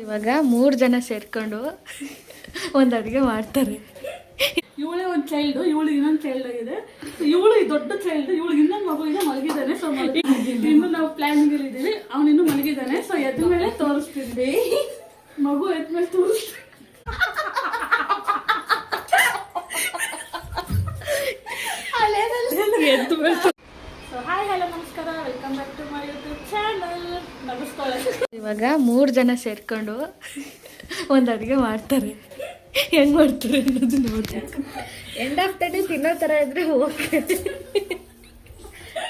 ಇವಾಗ ಮೂರು ಜನ ಸೇರ್ಕೊಂಡು ಒಂದು ಅಡುಗೆ ಮಾಡ್ತಾರೆ. ಇವಳೇ ಒಂದು ಚೈಲ್ಡ್ ಇವಳಿಗೆ ಇನ್ನೊಂದು ಚೈಲ್ಡ್ ಆಗಿದೆ. ಇವಳು ದೊಡ್ಡ ಚೈಲ್ಡ್ ಇವಳಿಗೆ ಇನ್ನೊಂದು ಮಗು ಇದೆ ಮಲಗಿದ್ದಾನೆ. ಸೊ ಇನ್ನು ನಾವು ಪ್ಲಾನಿಂಗ್ ಇದ್ದೀವಿ ಅವನಿನ್ನು ಮಲಗಿದಾನೆ ಸೊ ಎದ್ದ ಮೇಲೆ ತೋರಿಸ್ತಿದ್ವಿ. ಮಗು ಎದ್ದ ಮೇಲೆ ತೋರಿಸ್ತೀವಿ ಎದ್ದು ಸೊ ಹಾಯ್ ಹಲೋ ನಮಸ್ಕಾರ welcome back to my YouTube channel ನಮಸ್ಕಾರ ಇವಾಗ ಮೂರು ಜನ ಸೇರ್ಕೊಂಡು ಒಂದು ಅಡುಗೆ ಮಾಡ್ತಾರೆ. ಹೆಂಗ್ ಮಾಡ್ತಾರೆ ಅನ್ನೋದು ನೋಡ್ಬೇಕು. ಎಂಡ್ ಆಫ್ ದ ಡೇ ತಿನ್ನೋ ಥರ ಇದ್ರೆ ಓಕೆ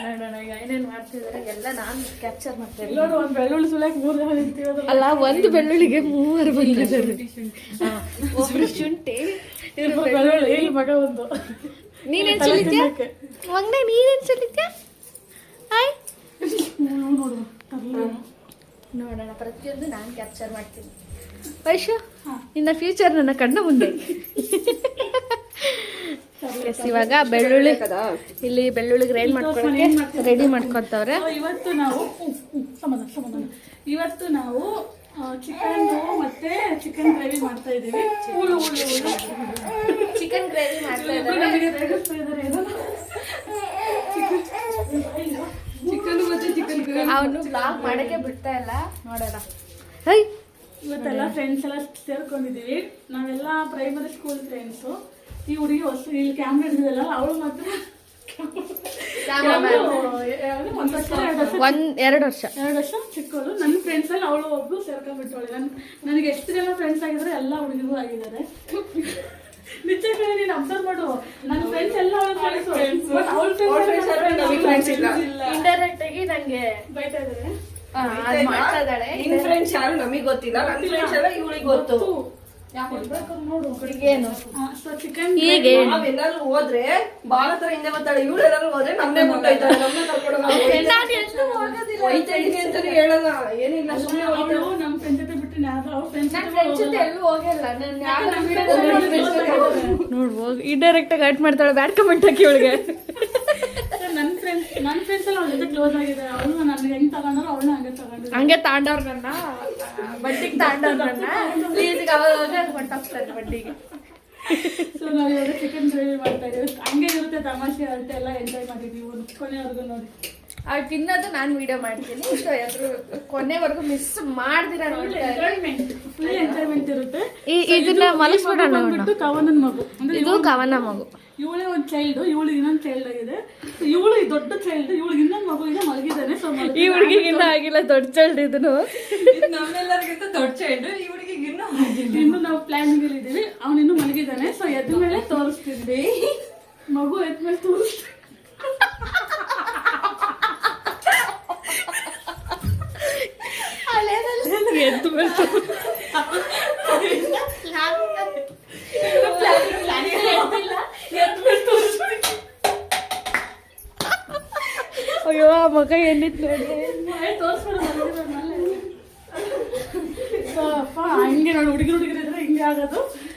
ನೋಡೋಣ ಈಗ ಏನೇನು ಮಾಡ್ತಿದ್ದಾರೆ ಎಲ್ಲ ನಾನು ಕ್ಯಾಪ್ಚರ್ ಮಾಡ್ತಾ ಇದ್ದೀನಿ. ಒಂದು ಬೆಳ್ಳುಳ್ಳಿ ಮೂರು ಜನ ನಿಂತಿರೋದು. ಅಲ್ಲ ಒಂದು ಬೆಳ್ಳುಳ್ಳಿಗೆ ಮೂವರು ಬಂದಿದ್ದಾರೆ. ಒಬ್ರು ಶುಂಠಿ ಬೆಳ್ಳುಳ್ಳಿ. ಮಗ ಒಂದು. ನೀನೇನ್ ಹಾಯ್. ನೋಡು ನೋಡು. ನೋಡೋಣ ಪ್ರತಿಯೊಂದು ನಾನು ಕ್ಯಾಪ್ಚರ್ ಮಾಡ್ತೀನಿ. ವೈಶು ನಿನ್ನ ಫ್ಯೂಚರ್ ನನ್ನ ಕಣ್ಣ ಮುಂದೆ. ಇವಾಗ ಬೆಳ್ಳುಳ್ಳಿ ಇಲ್ಲಿ ಬೆಳ್ಳುಳ್ಳಿ ಗ್ರೈಂಡ್ ಮಾಡ್ಕೊಳಕ್ಕೆ ರೆಡಿ ಮಾಡ್ಕೊತವ್ರೆ ಇವತ್ತು ನಾವು ಇವತ್ತು ನಾವು ಚಿಕನ್ ಮತ್ತೆ ಚಿಕನ್ ಗ್ರೇವಿ ಮಾಡ್ತಾ ಉಳು ಚಿಕನ್ ಗ್ರೇವಿ ಮಾಡ್ತಾ ಇಬ್ರು ನಮಗೆ ರೇಗಿಸ್ತಾ ಇದಾರೆ ಏನೋ. ಚಿಕನ್ ಮತ್ತೆ ಚಿಕನ್ ಅವನು ಬ್ಲಾಗ್ ಮಾಡಕ್ಕೆ ಬಿಡ್ತಾ ಇಲ್ಲ. ನೋಡೋಣ. ಹೈ. ಇವತ್ತೆಲ್ಲ ಫ್ರೆಂಡ್ಸ್ ಎಲ್ಲ ಸೇರ್ಕೊಂಡಿದ್ದೀವಿ ನಾವೆಲ್ಲ ಪ್ರೈಮರಿ ಸ್ಕೂಲ್ ಫ್ರೆಂಡ್ಸು ಈ ಹುಡುಗಿ ಹೊಸ ಇಲ್ಲಿ ಕ್ಯಾಮ್ರಾ ಹಿಡಿದಿಲ್ಲ ಅವಳು ಮಾತ್ರ ಒಂದು ಎರಡು ವರ್ಷ. ಎರಡು ವರ್ಷ. ಎರಡು ವರ್ಷ ಚಿಕ್ಕವಳು. ನನ್ನ ಫ್ರೆಂಡ್ಸ್ ಅಲ್ಲಿ ಅವಳು ಒಬ್ಳು ಸೇರ್ಕೊಂಡ್ಬಿಟ್ಟವಳು. ನನ್ ನನಗೆ ಎಷ್ಟು ಜನ ಫ್ರೆಂಡ್ಸ್ ಆಗಿದ್ರೆ ಎಲ್ಲ ಹುಡುಗಿರು ಆಗಿದ್ದಾರೆ. ನಿಜ ಕಣೆ, ನೀನು ಅಬ್ಸರ್ವ್ ಮಾಡು. ನನ್ನ ಫ್ರೆಂಡ್ಸ್ ಎಲ್ಲ ಅವಳ ಫ್ರೆಂಡ್ಸ್ ಬಟ್ ಅವಳ ಫ್ರೆಂಡ್ಸ್ ಇಂಡೈರೆಕ್ಟ್ ಆಗಿ ನಂಗೆ ಬೈತಾ ಇದ್ದಾರೆ ಮಾಡ್ತಾ ಇದ್ದಾಳೆ ನಿನ್ ಫ್ರೆಂಡ್ಸ್ ಯಾರು ನಮಗ್ ಗೊತ್ತಿಲ್ಲ. ನನ್ ಫ್ರೆಂಡ್ಸ್ ಎಲ್ಲ ಇವಳಿಗೆ ಗೊತ್ತು. ಹೀಗೆ ನಾವೆಲ್ಲಾರು ಹೋದ್ರೆ ಬಾಳ ತರ ಹಿಂದೆ ಬರ್ತಾಳೆ. ಇವಳು ಎಲ್ಲಾರು ಹೋದ್ರೆ ನಮ್ದೇ ಬಿಟ್ಟೈತಾಳೆ ನಮ್ಮನ್ನ ಕರ್ಕೊಂಡು ಹೋಗೋದಿಲ್ಲ. ಅಂತಾನೆ ಹೇಳಲ್ಲ. ಏನಿಲ್ಲ ಸುಮ್ಮನೆ ನಮ್ಮ ಫ್ರೆಂಡ್ ಜೊತೆ ಬಿಟ್ಟು ಈ ಡೈರೆಕ್ಟ್ ಆಗಿ ಅಟ್ ಮಾಡ್ತಾಳೆ ಬ್ಯಾಡ್ ಕಮೆಂಟ್ ಹಾಕಿ ಅವಳಿಗೆ ನನ್ನ ಫ್ರೆಂಡ್ಸ್ ನನ್ನ ಫ್ರೆಂಡ್ಸ್ ಎಲ್ಲ ಅವ್ರ ಜೊತೆ ಕ್ಲೋಸ್ ಆಗಿದೆ ಅವಳು ನನಗೆ ಹೆಂಗ್ ತಗೊಂಡ್ರು ಅವಳು ಹಂಗೆ ಹಂಗೆ ತಾಂಡವ್ರ ನನ್ನ. ಬಡ್ಡಿಗೆ ತಾಂಡವ್ರ ನನ್ನ. ಪ್ಲೀಸ್ಗೆ ಅವಾಗ ಹೋಗಿ ಹೊಂಟೋಗ್ತಾರೆ ಬಡ್ಡಿಗೆ. ಸೊ ನಾವು ಇವಾಗ ಚಿಕನ್ ಗ್ರೇವಿ ಮಾಡ್ತಾ ಇದ್ದೀವಿ ಹಂಗೆ ಇರುತ್ತೆ ತಮಾಷೆ ಅಂತ ಎಲ್ಲ ಎಂಜಾಯ್ ಮಾಡಿದೀವಿ. ಒಂದು ಕೊನೆವರೆಗೂ ನೋಡಿ. ಅವ್ರು ತಿನ್ನೋದು ನಾನು ವಿಡಿಯೋ ಮಾಡ್ತೀನಿ. ಸೊ ಎಲ್ಲರೂ ಕೊನೆವರೆಗೂ ಮಿಸ್ ಮಾಡ್ದಿರ ಫುಲ್ ಎಂಜಾಯ್ಮೆಂಟ್ ಇರುತ್ತೆ. ಇದನ್ನ ಮಲಗಿಸ್ಬಿಡೋಣ ಅವ್ನ. ಬಂದ್ಬಿಟ್ಟು ಕವನನ್ ಮಗು. ಇದು ಕವನ ಮಗು. ಇವಳೇ ಒಂದು ಚೈಲ್ಡ್ ಇವಳಿಗೆ ಇನ್ನೊಂದು ಚೈಲ್ಡ್ ಆಗಿದೆ. ಇವಳು ದೊಡ್ಡ ಚೈಲ್ಡ್ ಇವಳಿಗೆ ಇನ್ನೊಂದು ಮಗು ಇದೆ ಮಲಗಿದ್ದಾನೆ. ಸೊ ಈ ಹುಡುಗಿಗೆ ಇನ್ನೂ ಆಗಿಲ್ಲ ದೊಡ್ಡ ಚೈಲ್ಡ್ ಇದನ್ನು. ನಮ್ಮೆಲ್ಲರಿಗಿಂತ ದೊಡ್ಡ ಚೈಲ್ಡ್ ಇವಳಿಗೆ ಇನ್ನೂ ಇನ್ನು ನಾವು ಪ್ಲಾನಿಂಗ್ ಇದ್ದೀವಿ ಅವನಿನ್ನೂ ಮಲಗಿದ್ದಾನೆ. ಸೊ ಎದ್ದ ಮೇಲೆ ತೋರಿಸ್ತಿದ್ವಿ. ಮಗು ಎದ್ದ ಮೇಲೆ ತೋರಿಸ್ತೀವಿ ಎದ್ದು ಬಂತು ಅಯ್ಯೋ ಆ ಮಗ ಎಲ್ಲಿತ್ತು ನೋಡಿ ಸೊ ಅಪ್ಪ ಹಂಗೆ ನೋಡಿ ಹುಡುಗಿ ಹುಡುಗರು ಇದ್ರೆ ಹಿಂಗೆ ಆಗೋದು ಸೊ ಅವ್ನು ಎದ್ದ ಮೇಲೆ ಅವನು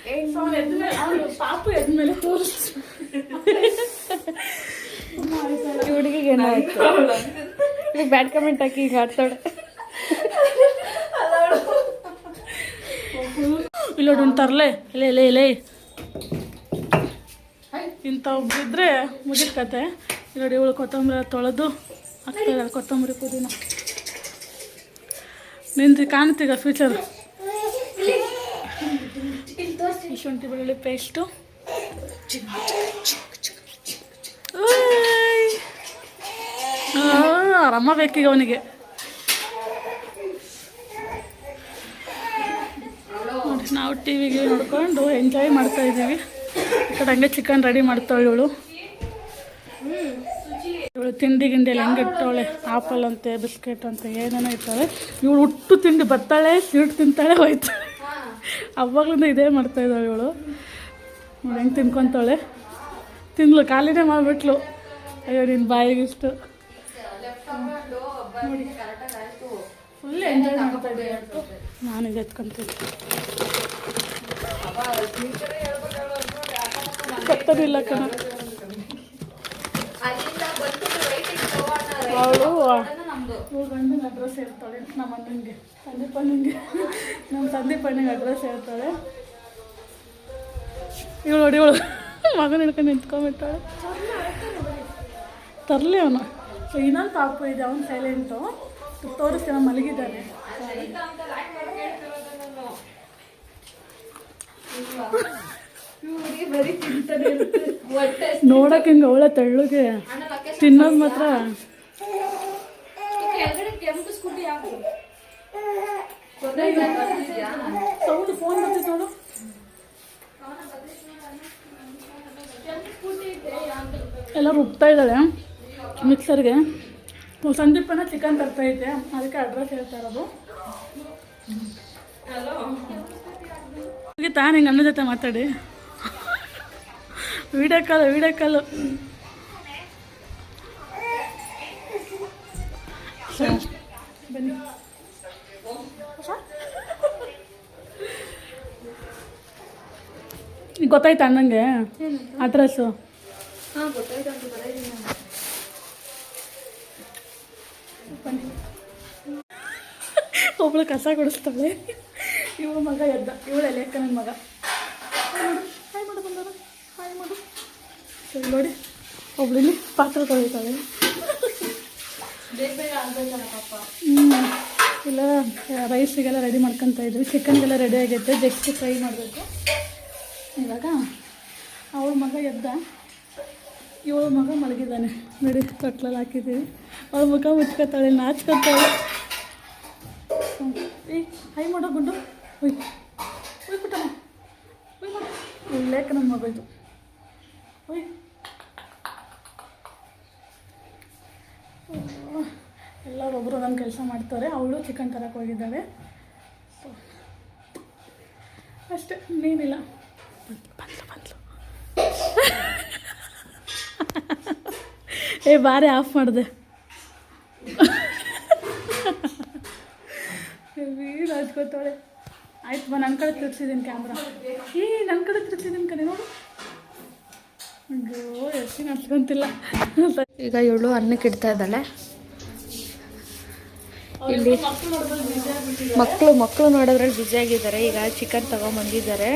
ಹುಡುಗಿಗೆ ಏನಾಯ್ತು? ಬ್ಯಾಡ್ ಕಮೆಂಟ್ ಹಾಕಿ ಈಗ ಆಡ್ತಾಳೆ. ಇಲ್ಲ ಒಂದು ತರಲೆ. ಲೇ ಲೇ ಲೇ. ಇಂಥ ಒಬ್ಬರಿದ್ರೆ ಮುಗಿದ ಕತೆ. ಇಲ್ಲಿ ನೋಡಿ ಇವಳು ಕೊತ್ತಂಬರಿ ತೊಳೆದು ಹಾಕ್ತಾರೆ ಕೊತ್ತಂಬರಿ ಪುದೀನ. ನಿಂತು ಕಾಣ್ತೀಗ ಫ್ಯೂಚರ್ ಈ ಶುಂಠಿ ಬೆಳ್ಳುಳ್ಳಿ ಪೇಸ್ಟು ಆರಾಮ ಬೇಕೀಗ ಅವನಿಗೆ. ನೋಡಿ, ನಾವು ಟಿವಿಗೆ ನೋಡ್ಕೊಂಡು ಎಂಜಾಯ್ ಮಾಡ್ತಾ ಇದ್ದೀವಿ. ಈ ಕಡೆ ಹಂಗೆ ಚಿಕನ್ ರೆಡಿ ಮಾಡ್ತಾಳೆ ಇವಳು. ಇವಳು ತಿಂಡಿ ಗಿಂಡಿ ಎಲ್ಲ ಹೆಂಗೆ ಇಟ್ಟವಳೆ ಆಪಲ್ ಅಂತೆ ಬಿಸ್ಕೆಟ್ ಅಂತೆ, ಏನೇನೋ ಇರ್ತಾಳೆ ಇವಳು ಹುಟ್ಟು ತಿಂಡಿ ಬರ್ತಾಳೆ ಸ್ವೀಟ್ ತಿಂತಾಳೆ, ಹೋಯ್ತಾಳೆ. ಅವಾಗ್ಲಿಂದ ಇದೇ ಮಾಡ್ತಾ ಇದ್ದಾಳೆ ಇವಳು. ನೋಡಿ ಹೆಂಗೆ ತಿನ್ಕೊತಾಳೆ. ತಿನ್ಲು ಖಾಲಿನೇ ಮಾಡಿಬಿಟ್ಲು. ಅಯ್ಯೋ ನಿನ್ನ ಬಾಯಿಗಿಷ್ಟು ಫುಲ್ ಎಂಜಾಯ್ ಮಾಡ್ತಾ ಇದ್ದೆ ಇವತ್ತು. ನಾನು ಇದು ಎತ್ಕೊಂತೀನಿ. ಗೊತ್ತದಿಲ್ಲ ಕಣ. ಅವಳು ಇವ್ಳು ಗಂಡನ ಅಡ್ರೆಸ್ ಹೇಳ್ತಾಳೆ ನಮ್ಮ ಅಣ್ಣನಿಗೆ ಸಂದೀಪ್ ಅಣ್ಣಂಗೆ ನಮ್ಮ ಸಂದೀಪ್ ಅಣ್ಣಂಗೆ ಅಡ್ರೆಸ್ ಹೇಳ್ತಾಳೆ ಇವಳು ಇವಳು ಮಗನ ಹಿಡ್ಕೊಂಡು ನಿಂತ್ಕೊಂಡ್ಬಿಟ್ಟಾಳೆ ತರಲಿ ಅವನು. ಇನ್ನೊಂದು ಪಾಪು ಇದೆ, ಅವನು ಸೈಲೆಂಟು ತೋರಿಸ್ತೀನಿ ಮಲಗಿದ್ದಾನೆ. ನೋಡಕ್ಕೆ ಹಿಂಗೆ ಅವಳ ತೆಳ್ಳಗೆ. ತಿನ್ನೋದು ಮಾತ್ರ. ಫೋನ್ ಎಲ್ಲ ರುಬ್ತಾ ಇದ್ದಾಳೆ, ಮಿಕ್ಸರ್ಗೆ. ಸಂದೀಪನ ಚಿಕನ್ ತರ್ತಾ ಇದ್ದೆ. ಅದಕ್ಕೆ ಅಡ್ರೆಸ್ ಹೇಳ್ತಾ ಇರೋದು. ತಾನೇ ನನ್ನ ಜೊತೆ ಮಾತಾಡಿ. ವೀಡಿಯೋ ಕಾಲ್ ವೀಡಿಯೋ ಕಾಲು ಗೊತ್ತಾಯ್ತಾ ಅಣ್ಣಂಗೆ ಅಡ್ರೆಸ್ಸು ಒಬ್ಳು ಕಸ ಕೊಡಿಸ್ತಾಳೆ. ಇವಳು ಮಗ ಎದ್ದ. ಇವಳು ನನ್ನ ಮಗ? ಹಾಯ್ ಮಾಡು ಹಾಯ್ ಮಾಡು. ಸರಿ ನೋಡಿ ಒಬ್ಳು ಇಲ್ಲಿ ಪಾತ್ರೆ ತೊಳಿತಾಳೆ. ಹ್ಞೂ ಇಲ್ಲ ರೈಸಿಗೆಲ್ಲ ರೆಡಿ ಮಾಡ್ಕೊತಾ ಇದ್ವಿ. ಚಿಕನ್ಗೆಲ್ಲ ರೆಡಿ ಆಗೈತೆ. ಜಗ್ಸಿ ಫ್ರೈ ಮಾಡಬೇಕು. ಇವಾಗ ಅವಳ ಮಗ ಎದ್ದ. ಇವಳ ಮಗ ಮಲಗಿದ್ದಾನೆ. ನೋಡಿ ತೊಟ್ಲಲ್ಲಿ ಹಾಕಿದ್ದೀವಿ. ಅವಳ ಮುಖ ಮುಚ್ಕೊತಾಳೆ ನಾಚ್ಕೊತಾಳೆ. ಏಯ್ ಹೈ ಮಾಡೋ ಗುಂಡು. ಹುಯ್ ಹುಯ್ ಪುಟ್ಟಮ್ಮ. ಹುಯ್ ಮಾಡು. ಇಲ್ಲೇಕ ನನ್ನ ಮಗಳ್ದು. ಹುಯ್ ಎಲ್ಲ ಒಬ್ಬರು ನನ್ನ ಕೆಲಸ ಮಾಡ್ತಾರೆ. ಅವಳು ಚಿಕನ್ ತರಕ್ಕೆ ಹೋಗಿದ್ದಾಳೆ. So, ಅಷ್ಟೇ ಇನ್ನೇನಿಲ್ಲ ಏ ಬಾರಿ ಆಫ್ ಮಾಡಿದೆ. ರಾಜ್ಕೋತಾಳೆ ಆಯ್ತು ಬಾ ನನ್ನ ಕಡೆ ತಿರ್ಸಿದ್ದೀನಿ ಕ್ಯಾಮ್ರಾ ಏ ನನ್ನ ಕಡೆ ತಿರ್ಸಿದ್ದೀನಿ ಕಣೆ ನೋಡು. ಅಯ್ಯೋ ಎಷ್ಟು ನಡ್ಸ್ಕೊಂತಿಲ್ಲ ಈಗ ಇವಳು ಅನ್ನಕ್ಕೆ ಇಡ್ತಾ ಇದ್ದಾಳೆ. ಇಲ್ಲಿ ಮಕ್ಕಳು ಮಕ್ಕಳು ನೋಡೋದ್ರಲ್ಲಿ ಬ್ಯುಸಿ ಆಗಿದ್ದಾರೆ. ಈಗ ಚಿಕನ್ ತಗೊಂಬಂದಿದ್ದಾರೆ.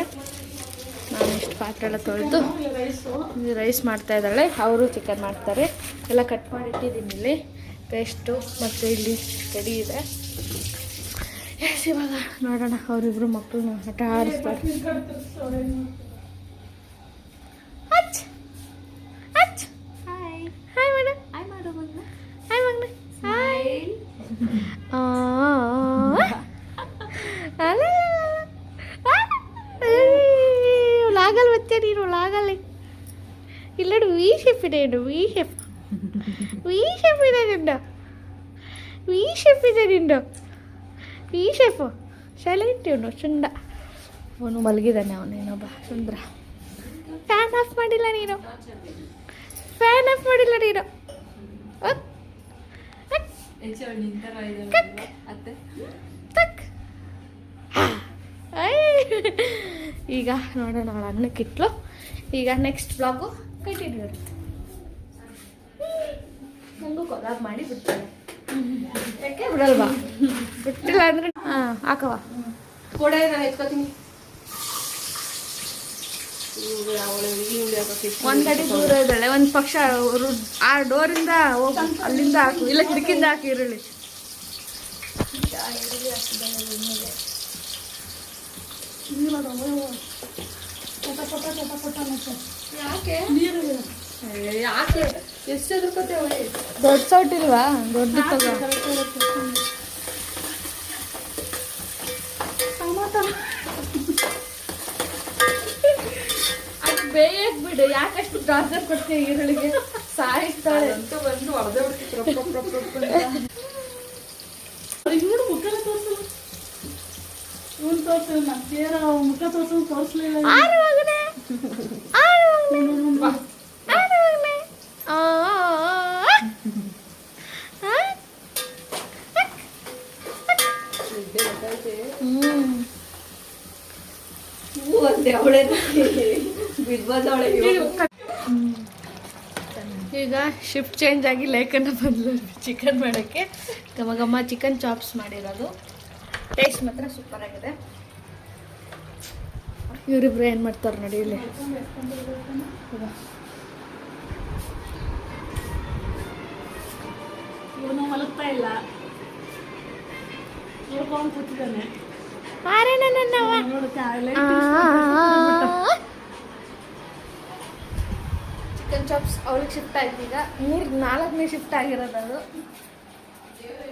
ಪಾತ್ರೆ ಎಲ್ಲ ತೊಳೆದು ರೈಸು ಮಾಡ್ತಾ ಇದ್ದಾಳೆ. ಅವರು ಚಿಕನ್ ಮಾಡ್ತಾರೆ. ಎಲ್ಲ ಕಟ್ ಮಾಡಿ ಇಟ್ಟಿದ್ದೀನಿ ಇಲ್ಲಿ. ಪೇಸ್ಟು ಮತ್ತು ಇಲ್ಲಿ ಕಡಿ ಇದೆ. ಎಸ್ ಇವಾಗ ನೋಡೋಣ, ಅವರಿಬ್ರು ಮಕ್ಕಳು ಆಟ ಆಡಿಸ್ತಾರೆ ಅಚ್ ಅಚ್ ಹಾಯ್ ಹಾಯ್ ಮೇಡಮ್ ಹಾಯ್ ಮಾಡು ಮಗನ ಹಾಯ್ ಮಗನ ಹಾಯ್ ಲಾಗಲ್ ಮತ್ತೆ ನೀನು ಲಾಗಲ್ಲಿ ಶೆಫ್ ವಿ ಶೆಫ್ ಇದೆ ನಿಂದು ವಿ ಶೆಫ್ ಇದೆ ನಿಂದು ವಿ ಶೆಫ್ ಸೈಲೆಂಟ್ ಇವನು ಚುಂಡ ಅವನು ಮಲಗಿದ್ದಾನೆ ಅವನು ಇನ್ನೊಬ್ಬ ಸುಂದ್ರ ಫ್ಯಾನ್ ಆಫ್ ಮಾಡಿಲ್ಲ ನೀನು ಫ್ಯಾನ್ ಆಫ್ ಮಾಡಿಲ್ಲ ನೀನು. ಈಗ ನೋಡೋಣ ಅವಳ ಅನ್ನಕ್ಕಿಟ್ಲು ಈಗ ನೆಕ್ಸ್ಟ್ ಬ್ಲಾಗು ಇರುತ್ತೆ ನನಗೂ ಕೊಲಾಬ್ ಮಾಡಿ ಬಿಡ್ತಾರೆ. ಯಾಕೆ ಬಿಡಲ್ವಾ? ಬಿಟ್ಟಿಲ್ಲ ಅಂದ್ರೆ ಹಾಂ ಹಾಕವ ಕೊಡೆ ನಾನು ಎತ್ಕೋತೀನಿ. ಒಂದಡಿ ದೂರ ಇದ್ದಾಳೆ. ಒಂದು ಪಕ್ಷ ರು- ಆ ಡೋರಿಂದ ಹೋಗಿ ಅಲ್ಲಿಂದ ಹಾಕು. ಇಲ್ಲ ಕಿಟಕಿಯಿಂದ ಹಾಕಿ ಈರುಳ್ಳಿ. ಪಟ ಪಟ ಪಟ ಪಟ ಮತ್ತೆ ಯಾಕೆ? ನೀರು. ಯಾಕೆ? ಎಷ್ಟು ದೊಡ್ಡ ಸೌಟ್ ಇಲ್ವಾ? ದೊಡ್ಡ ತಗೋ ಅದು ಬೇಯಕ್ ಬಿಡು ಯಾಕಷ್ಟು ಟಾರ್ಚರ್ ಕೊಡ್ತೀವಿ ಈರುಳ್ಳಿಗೆ? ಸಾಯಿಸ್ತಾಳೆ. ಅಂತ ಬಂದು ಹೊಡೆದೇ ಬಿಡ್ತಿತ್ತು ಮುಖ ತೋರಿಸಲ್ಲ. ಮುಖ ತೋರಿಸಲು ತೋರಿಸ್ಲಿಲ್ಲ ಈಗ ಶಿಫ್ಟ್ ಚೇಂಜ್ ಆಗಿ ಲೇಖನ ಬಂದ್ಲು ಚಿಕನ್ ಮಾಡೋಕ್ಕೆ. ಗಮಗಮ್ಮ ಚಿಕನ್ ಚಾಪ್ಸ್ ಮಾಡಿರೋದು. ಟೇಸ್ಟ್ ಮಾತ್ರ ಸೂಪರ್ ಆಗಿದೆ. ಇವರಿಬ್ರು ಏನು ಮಾಡ್ತಾರೆ ನೋಡಿ ಇಲ್ಲಿ. ಇವನು ಮಲಗ್ತಾ ಇಲ್ಲ. ಕೂತಿದ್ದಾನೆ. ನನ್ನವ ಚಿಕನ್ ಚಾಪ್ಸ್ ಅವ್ರಿಗೆ ಶಿಫ್ಟ್ ಆಯ್ತು ಈಗ ಮೂರು ನಾಲ್ಕನೇ ಶಿಫ್ಟ್ ಆಗಿರೋದು ಅದು.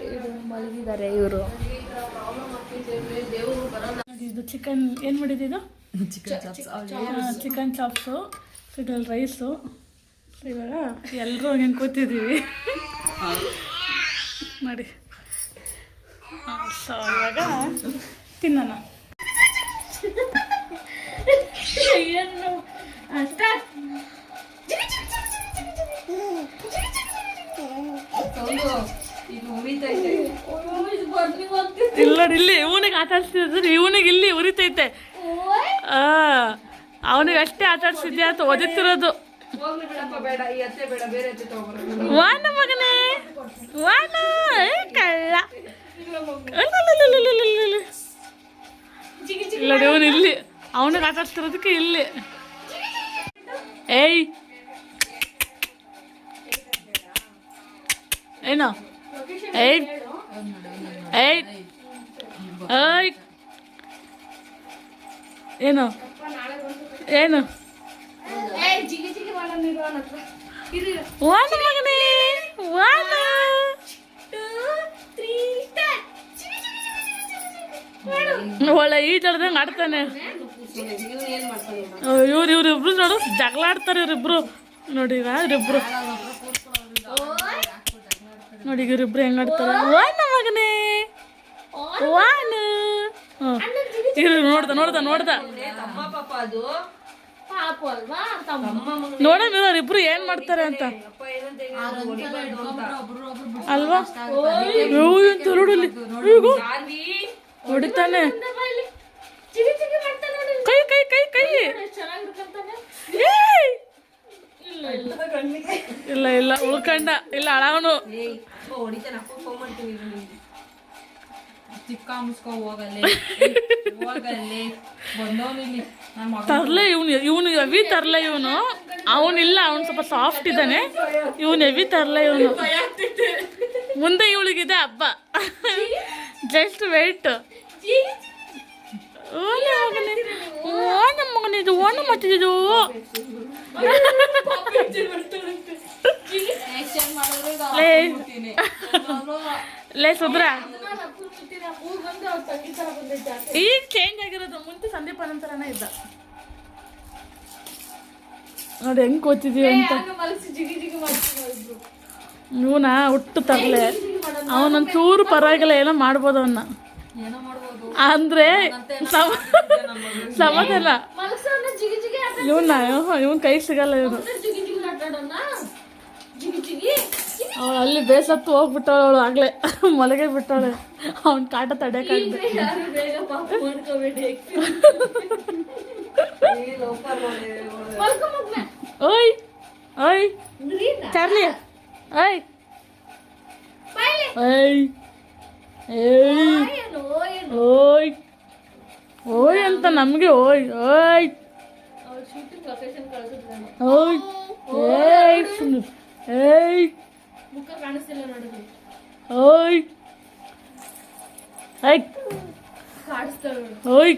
ಇದು ಮಲಗಿದ್ದಾರೆ ಇವರು. ಇದು ಚಿಕನ್ ಏನು ಮಾಡಿದ್ದು ಚಿಕನ್ ಚಾಪ್ಸು ಇದ್ರಲ್ಲಿ ರೈಸು ಇವಾಗ ಎಲ್ಲರೂ ಹಂಗೆ ಕೂತಿದ್ದೀವಿ ಮಾಡಿ. ಸೊ ಇವಾಗ ತಿನ್ನೋಣ. ಏನು ಇಲ್ಲ ಇಲ್ಲಿ ಇವನಿಗೆ ಆಟ ಆಡ್ಸ್ತಿದ್ರೆ ಇವನಿಗೆ ಇಲ್ಲಿ ಉರಿತೈತೆ. ಆ ಅವನಿಗೆ ಅಷ್ಟೇ ಆಟ ಆಡ್ಸಿದ್ಯಾ ಅಂತ ತಗೋಬರೋಣ ವಾನ ಮಗನೇ ವಾನ ಕಳ್ಳ. ಇಲ್ಲ ಇವನು ಇಲ್ಲಿ. ಅವನಿಗೆ ಆಟ ಆಡ್ತಿರೋದಕ್ಕೆ ಇಲ್ಲಿ. ಏಯ್. ಏನು? ಏಯ್. ಏಯ್. ಏಯ್. ಏನು? ಏನು? ಅವನ ಮಗನೇ. ಒಳ್ಳೆ ಈಟಾಡ್ದಂಗೆ ಆಡ್ತಾನೆ ಇವ್ರು ಇವ್ರು ಇಬ್ರು ನೋಡು ಜಗಳ ಆಡ್ತಾರೆ ಇವ್ರಿಬ್ರು ನೋಡಿ ಇವ್ರಿಬ್ರು ನೋಡಿ ಇವ್ರಿಬ್ರು ಹೆಂಗ್ ಆಡ್ತಾರೆ. ವಾನ ಮಗನೇ. ವಾನ ಇವ್ರು ನೋಡ್ದ ನೋಡ್ದ ನೋಡ್ದ. ನೋಡೋಣ ಇವ್ರಿಬ್ರು ಏನ್ ಮಾಡ್ತಾರೆ ಅಂತ. ಅಲ್ವಾ? ಅಯ್ಯೋ, ಹೊಡಿತಾನೆ. ಕೈ ಕೈ ಕೈ ಕೈ. ಇಲ್ಲ ಇಲ್ಲ ಉಳ್ಕಂಡ. ಇಲ್ಲ ಅಳವನು. ತರ್ಲೆ ಇವನು ಇವನು ಎವಿ ತರ್ಲೆ ಇವನು. ಅವನಿಲ್ಲ ಅವನು ಸ್ವಲ್ಪ ಸಾಫ್ಟ್ ಇದ್ದಾನೆ. ಇವನು ಎವಿ ತರ್ಲೆ ಇವನು. ಮುಂದೆ ಇವಳಿಗಿದೆ ಹಬ್ಬ. ಜಸ್ಟ್ ವೆಯ್ಟ್ ಓ ನಮ್ಮ ಮಗನೇ ಇದು ಓಣ ಮತ್ತಿದ್ದು ಲೇ ಲೇ ಸುಬ್ರ. ಈಗ ಚೇಂಜ್ ಆಗಿರೋದು ಮುಂಚೆ ಸಂದೀಪ್ ಅನಂತರನೇ ಇದ್ದ. ನೋಡಿ ಹೆಂಗ್ ಕೂತಿದೀವಿ ಅಂತ. ಇವನ ಹುಟ್ಟು ತರ್ಲೆ ಅವನೊಂಚೂರು ಪರವಾಗಿಲ್ಲ ಏನೋ ಮಾಡ್ಬೋದು ಅವನ್ನ. ಏನೋ ಮಾಡ್ಬೋದು. ಅಂದ್ರೆ ಸಮ ಸಮಾಧಾನ ಇವನ್ನ ಇವನ್ ಕೈ ಸಿಗಲ್ಲ ಇವನು. ಜಿಗಿ ಜಿಗಿ ಆಟಾಡೋಣ ಜಿಗಿ ಜಿಗಿ. ಅವಳು ಅಲ್ಲಿ ಬೇಸತ್ತು ಹೋಗ್ಬಿಟ್ಟವಳು ಅವಳು ಆಗ್ಲೇ. ಮಲಗೆ ಬಿಟ್ಟವಳೆ. ಅವನ್ ಕಾಟ ಮಗ್ನ. ಓಯ್ ಓಯ್. ಚಾರ್ಲಿ ಓಯ್. ಏಯ್. ಓಯ್. ಓಯ್ ಅಂತ ನಮಗೆ ಓಯ್. ಓಯ್. ಓಯ್. ಏಯ್. ಏಯ್. ಓಯ್. ನೋಡು. ಓಯ್.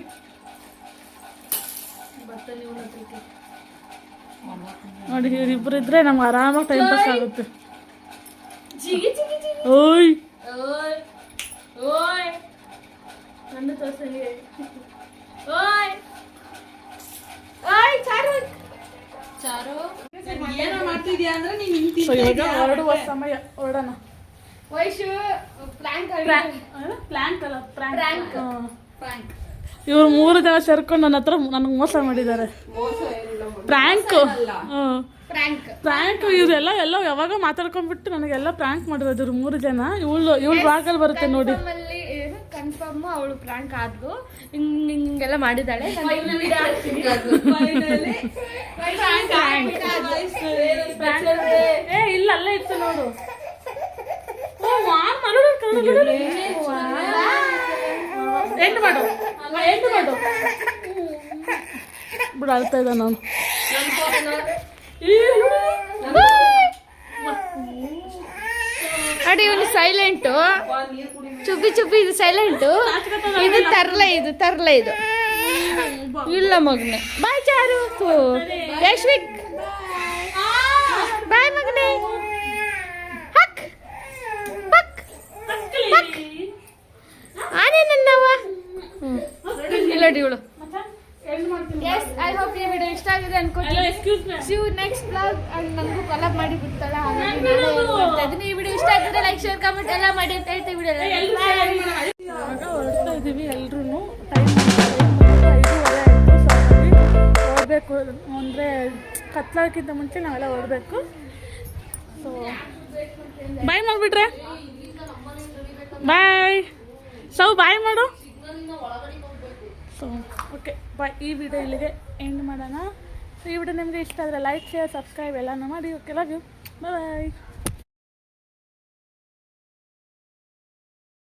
ನೋಡಿ ಇವರಿಬ್ರು ಇದ್ರೆ ನಮ್ಗೆ ಆರಾಮಾಗಿ ಟೈಮ್ ಪಾಸ್ ಆಗುತ್ತೆ. ಓಯ್ ಓಯ್ ನನ್ನ ತೋರ್ಸಂಗೆ ಓಯ್. ಓಯ್ ಚಾರು. ಚಾರು ಏನೋ ಮಾಡ್ತಿದ್ಯಾ ಅಂದ್ರೆ ನೀನು ಇವಾಗ ಹೊರಡುವ ಸಮಯ ಹೊರಡೋಣ ವೈಶು ಪ್ಲಾಂಕ್ ಪ್ಲಾಂಕ್ ಅಲ್ಲ ಪ್ರ್ಯಾಂಕ್ ಪ್ರ್ಯಾಂಕ್. ಇವ್ರು ಮೂರು ಜನ ಸೇರ್ಕೊಂಡು ನನ್ನ ಹತ್ರ ನನಗೆ ಮೋಸ ಮಾಡಿದ್ದಾರೆ. ಪ್ರ್ಯಾಂಕ್. ಪ್ರ್ಯಾಂಕ್. ಇವರೆಲ್ಲ ಎಲ್ಲ ಯಾವಾಗ ಮಾತಾಡ್ಕೊಂಡ್ಬಿಟ್ಟು ನನಗೆಲ್ಲ ಪ್ರ್ಯಾಂಕ್ ಮಾಡಿರೋದು ಇವ್ರು ಮೂರು ಜನ. ಇವಳು ಇವಳು ಭಾಗಲ್ಲಿ ಬರುತ್ತೆ ನೋಡಿ. ಕನ್ಫರ್ಮ್ ಅವಳು ಪ್ರಾಂಕ್ ಆದ್ಲು. ಹಿಂಗ್ ಹಿಂಗ್ ಹಿಂಗೆಲ್ಲ ಮಾಡಿದಾಳೆ ಏ ಇಲ್ಲ ಅಲ್ಲೇ ಇತ್ತು ನೋಡು. ಎಂಟು ಮಾಡು. ಎಂಟು ಇದ್ದ ನಾನು. ನೋಡಿ ಇವನು ಸೈಲೆಂಟ್ ಚುಬ್ಬಿ ಚುಬ್ಬಿ ಇದು ಸೈಲೆಂಟು ಇದು ತರ್ಲೆ ಇದು ತರ್ಲೆ ಇದು. ಇಲ್ಲ ಮಗನೆ. ಬಾಯ್ ಚಾರು. ಯಶ್ವಿಕ್. ಬಾಯ್ ಮಗನೆ. ಹಕ್. ಹಕ್ ಆನೆ ನನ್ನವ ಇಲ್ಲ ಇವಳು. ಎಸ್ ಐ ಹೋಪ್ ಈ ವಿಡಿಯೋ ಇಷ್ಟ ಆಗಿದೆ ಅನ್ಕೋತೀನಿ. ನೆಕ್ಸ್ಟ್ ಬ್ಲಾಗ್ ಅಂಡ್ ನನಗೂ ಕೊಲಾಬ್ ಮಾಡಿ ಬಿಡ್ತಾಳೆ ಹಾಗಾಗಿ ಇದ್ದೀನಿ. ಈ ವಿಡಿಯೋ ಇಷ್ಟ ಆಗಿದ್ರೆ ಲೈಕ್ ಶೇರ್ ಕಾಮೆಂಟ್ ಎಲ್ಲ ಮಾಡಿ ಅಂತ ಹೇಳ್ತೀವಿ ವಿಡಿಯೋ ಇವಾಗ ಹೊರಡ್ತಾ ಇದ್ದೀವಿ ಎಲ್ರೂ ಟೈಮ್ ಹೊರಡಬೇಕು. ಅಂದರೆ ಕತ್ಲಾಗಿಂತ ಮುಂಚೆ ನಾವೆಲ್ಲ ಹೊರಡಬೇಕು. ಸೊ ಬಾಯ್ ಮಾಡ್ಬಿಟ್ರೆ. ಬಾಯ್ ಸೌ ಬಾಯ್ ಮಾಡು. ಸೊ ಓಕೆ ಬಾಯ್ ಈ ವಿಡಿಯೋ ಇಲ್ಲಿಗೆ ಎಂಡ್ ಮಾಡೋಣ. ಈ ವಿಡಿಯೋ ನಿಮಗೆ ಇಷ್ಟ ಆದರೆ ಲೈಕ್ ಶೇರ್ ಸಬ್ಸ್ಕ್ರೈಬ್ ಎಲ್ಲನೂ ಮಾಡಿ. Okay love you bye